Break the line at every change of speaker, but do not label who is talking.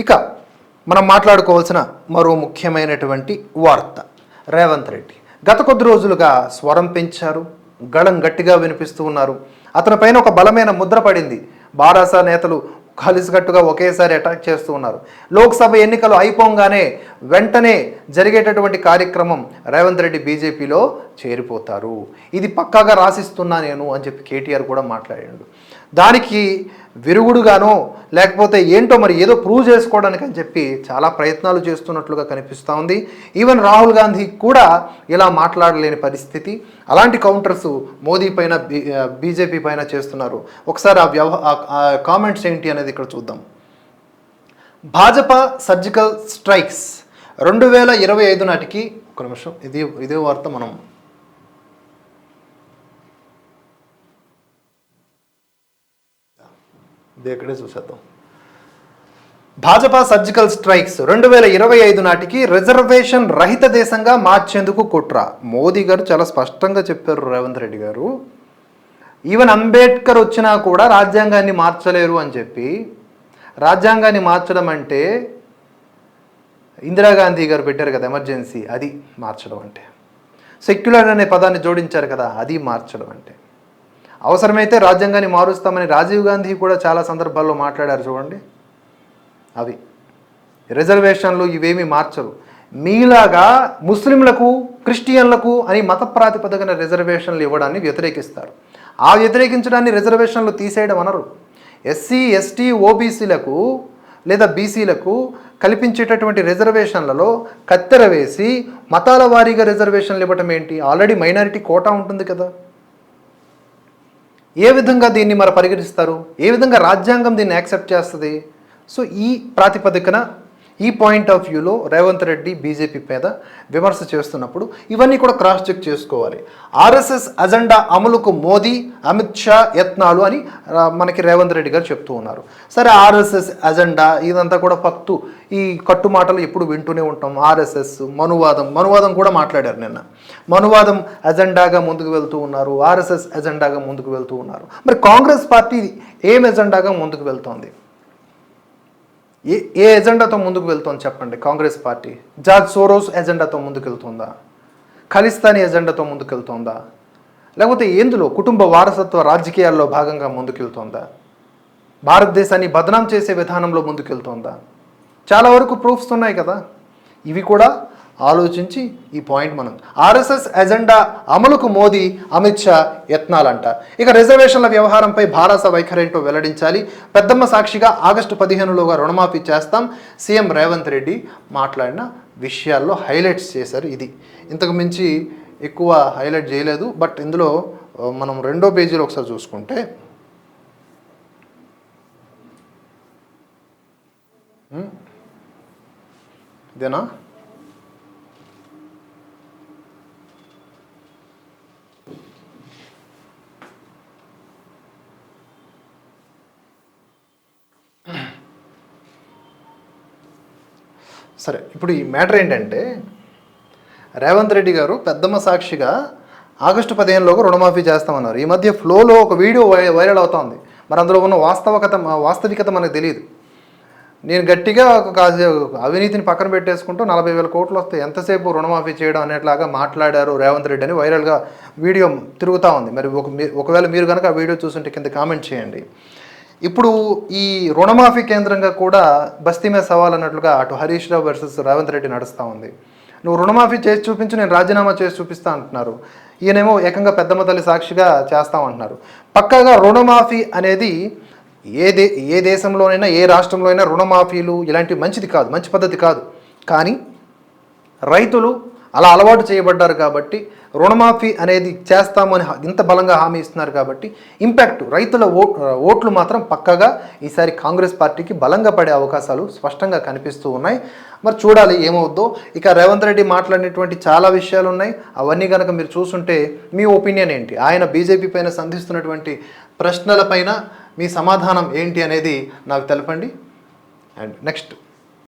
ఇక మనం మాట్లాడుకోవాల్సిన మరో ముఖ్యమైనటువంటి వార్త. రేవంత్ రెడ్డి గత కొద్ది రోజులుగా స్వరం పెంచారు గళం గట్టిగా వినిపిస్తూ ఉన్నారు. అతని పైన ఒక బలమైన ముద్ర పడింది. బారాసా నేతలు కలిసికట్టుగా ఒకేసారి అటాక్ చేస్తూ ఉన్నారు. లోక్సభ ఎన్నికలు అయిపోగానే వెంటనే జరిగేటటువంటి కార్యక్రమం రేవంత్ రెడ్డి బీజేపీలో చేరిపోతారు. ఇది పక్కాగా రాసిస్తున్నా నేను అని చెప్పి కేటీఆర్ కూడా మాట్లాడాడు. దానికి విరుగుడుగానో లేకపోతే ఏంటో మరి ఏదో ప్రూవ్ చేసుకోవడానికి అని చెప్పి చాలా ప్రయత్నాలు చేస్తున్నట్లుగా కనిపిస్తూ ఉంది. ఈవెన్ రాహుల్ గాంధీ కూడా ఇలా మాట్లాడలేని పరిస్థితి. అలాంటి కౌంటర్స్ మోదీ పైన బీజేపీ పైన చేస్తున్నారు. ఒకసారి ఆ వ్యవహ ఆ కామెంట్స్ ఏంటి అనేది ఇక్కడ చూద్దాం. భాజపా సర్జికల్ స్ట్రైక్స్ రెండు వేల ఇరవై ఐదు నాటికి ఒక నిమిషం ఇది ఇదే వార్త మనం ఇది చూసేద్దాం. భాజపా సర్జికల్ స్ట్రైక్స్ రెండు వేల ఇరవై ఐదు నాటికి రిజర్వేషన్ రహిత దేశంగా మార్చేందుకు కుట్ర. మోదీ గారు చాలా స్పష్టంగా చెప్పారు రేవంత్ రెడ్డి గారు. ఈవెన్ అంబేద్కర్ వచ్చినా కూడా రాజ్యాంగాన్ని మార్చలేరు అని చెప్పి. రాజ్యాంగాన్ని మార్చడం అంటే ఇందిరాగాంధీ గారు పెట్టారు కదా ఎమర్జెన్సీ అది మార్చడం అంటే. సెక్యులర్ అనే పదాన్ని జోడించారు కదా అది మార్చడం అంటే. అవసరమైతే రాజ్యాంగాన్ని మారుస్తామని రాజీవ్ గాంధీ కూడా చాలా సందర్భాల్లో మాట్లాడారు చూడండి. అవి. రిజర్వేషన్లు ఇవేమీ మార్చరు మీలాగా ముస్లింలకు క్రిస్టియన్లకు అని మత ప్రాతిపదికన రిజర్వేషన్లు ఇవ్వడాన్ని వ్యతిరేకిస్తారు. ఆ వ్యతిరేకించడాన్ని రిజర్వేషన్లు తీసేయడం అనరు. ఎస్సీ ఎస్టీ ఓబీసీలకు లేదా బీసీలకు కల్పించేటటువంటి రిజర్వేషన్లలో కత్తెర వేసి మతాల వారీగా రిజర్వేషన్లు ఇవ్వటం ఏంటి? ఆల్రెడీ మైనారిటీ కోటా ఉంటుంది కదా. ఏ విధంగా దీన్ని మరి పరిగణిస్తారు? ఏ విధంగా రాజ్యాంగం దీన్ని యాక్సెప్ట్ చేస్తుంది? సో ఈ ప్రాతిపదికన ఈ పాయింట్ ఆఫ్ వ్యూలో రేవంత్ రెడ్డి బీజేపీ మీద విమర్శ చేస్తున్నప్పుడు ఇవన్నీ కూడా క్రాస్ చెక్ చేసుకోవాలి. ఆర్ఎస్ఎస్ అజెండా అమలుకు మోదీ అమిత్ షా యత్నాలు అని మనకి రేవంత్ రెడ్డి గారు చెప్తూ ఉన్నారు. సరే ఆర్ఎస్ఎస్ అజెండా ఇదంతా కూడా ఫక్తు ఈ కట్టుమాటలు ఎప్పుడు వింటూనే ఉంటాం. ఆర్ఎస్ఎస్ మనువాదం మనువాదం కూడా మాట్లాడారు నిన్న. మనువాదం ఎజెండాగా ముందుకు వెళ్తూ ఉన్నారు. ఆర్ఎస్ఎస్ ఎజెండాగా ముందుకు వెళ్తూ ఉన్నారు. మరి కాంగ్రెస్ పార్టీ ఏం ఎజెండాగా ముందుకు వెళ్తోంది? ఏ ఏ ఎజెండాతో ముందుకు వెళ్తోంది చెప్పండి కాంగ్రెస్ పార్టీ? జార్జ్ సోరోస్ ఎజెండాతో ముందుకు వెళ్తుందా? ఖలిస్తానీ ఎజెండాతో ముందుకు వెళ్తోందా? లేకపోతే ఎందులో? కుటుంబ వారసత్వ రాజకీయాల్లో భాగంగా ముందుకెళ్తోందా భారతదేశాన్ని బదనాం చేసే విధానంలో ముందుకెళ్తోందా చాలా వరకు ప్రూఫ్స్ ఉన్నాయి కదా. ఇవి కూడా ఆలోచించి ఈ పాయింట్ మనం. ఆర్ఎస్ఎస్ ఎజెండా అమలుకు మోదీ అమిత్ షా యత్నాలంట. ఇక రిజర్వేషన్ల వ్యవహారంపై భారస వైఖరేంటో వెల్లడించాలి. పెద్దమ్మ సాక్షిగా ఆగస్టు పదిహేనులోగా రుణమాఫీ చేస్తాం. సీఎం రేవంత్ రెడ్డి మాట్లాడిన విషయాల్లో హైలైట్స్ చేశారు ఇది. ఇంతకు మించి ఎక్కువ హైలైట్ చేయలేదు. బట్ ఇందులో మనం రెండో పేజీలో ఒకసారి చూసుకుంటే ఇదేనా? సరే ఇప్పుడు ఈ మ్యాటర్ ఏంటంటే రేవంత్ రెడ్డి గారు పెద్దమ్మ సాక్షిగా ఆగస్టు పదిహేనులోకి రుణమాఫీ చేస్తామన్నారు. ఈ మధ్య ఫ్లోలో ఒక వీడియో వై- వైరల్ అవుతోంది. మరి అందులో ఉన్న వాస్తవకత వాస్తవికత మనకు తెలియదు. నేను గట్టిగా ఒక అవినీతిని పక్కన పెట్టేసుకుంటూ నలభై వేల కోట్లు వస్తాయి ఎంతసేపు రుణమాఫీ చేయడం అనేట్లాగా మాట్లాడారు రేవంత్ రెడ్డి అని వైరల్గా వీడియో తిరుగుతూ ఉంది. మరి ఒక మీ- ఒకవేళ మీరు కనుక ఆ వీడియో చూస్తుంటే కింద కామెంట్ చేయండి. ఇప్పుడు ఈ రుణమాఫీ కేంద్రంగా కూడా బస్తీ మీద సవాల్ అన్నట్లుగా అటు హరీష్ రావు వర్సెస్ రేవంత్ రెడ్డి నడుస్తూ ఉంది. నువ్వు రుణమాఫీ చేసి చూపించు నేను రాజీనామా చేసి చూపిస్తా అంటున్నారు. ఈయనేమో ఏకంగా పెద్దమ్మ తల్లి సాక్షిగా చేస్తామంటున్నారు పక్కాగా రుణమాఫీ అనేది ఏ దే ఏ దేశంలోనైనా ఏ రాష్ట్రంలో అయినా రుణమాఫీలు ఇలాంటివి మంచిది కాదు మంచి పద్ధతి కాదు. కానీ రైతులు అలా అలవాటు చేయబడ్డారు కాబట్టి రుణమాఫీ అనేది చేస్తామని ఇంత బలంగా హామీ ఇస్తున్నారు కాబట్టి ఇంపాక్ట్ రైతుల ఓ ఓట్లు మాత్రం పక్కగా ఈసారి కాంగ్రెస్ పార్టీకి బలంగా పడే అవకాశాలు స్పష్టంగా కనిపిస్తూ ఉన్నాయి. మరి చూడాలి ఏమవుద్దో. ఇక రేవంత్ రెడ్డి మాట్లాడినటువంటి చాలా విషయాలు ఉన్నాయి. అవన్నీ కనుక మీరు చూస్తుంటే మీ ఒపీనియన్ ఏంటి? ఆయన బీజేపీ పైన సంధిస్తున్నటువంటి ప్రశ్నలపైన మీ సమాధానం ఏంటి అనేది నాకు తెలపండి. And next.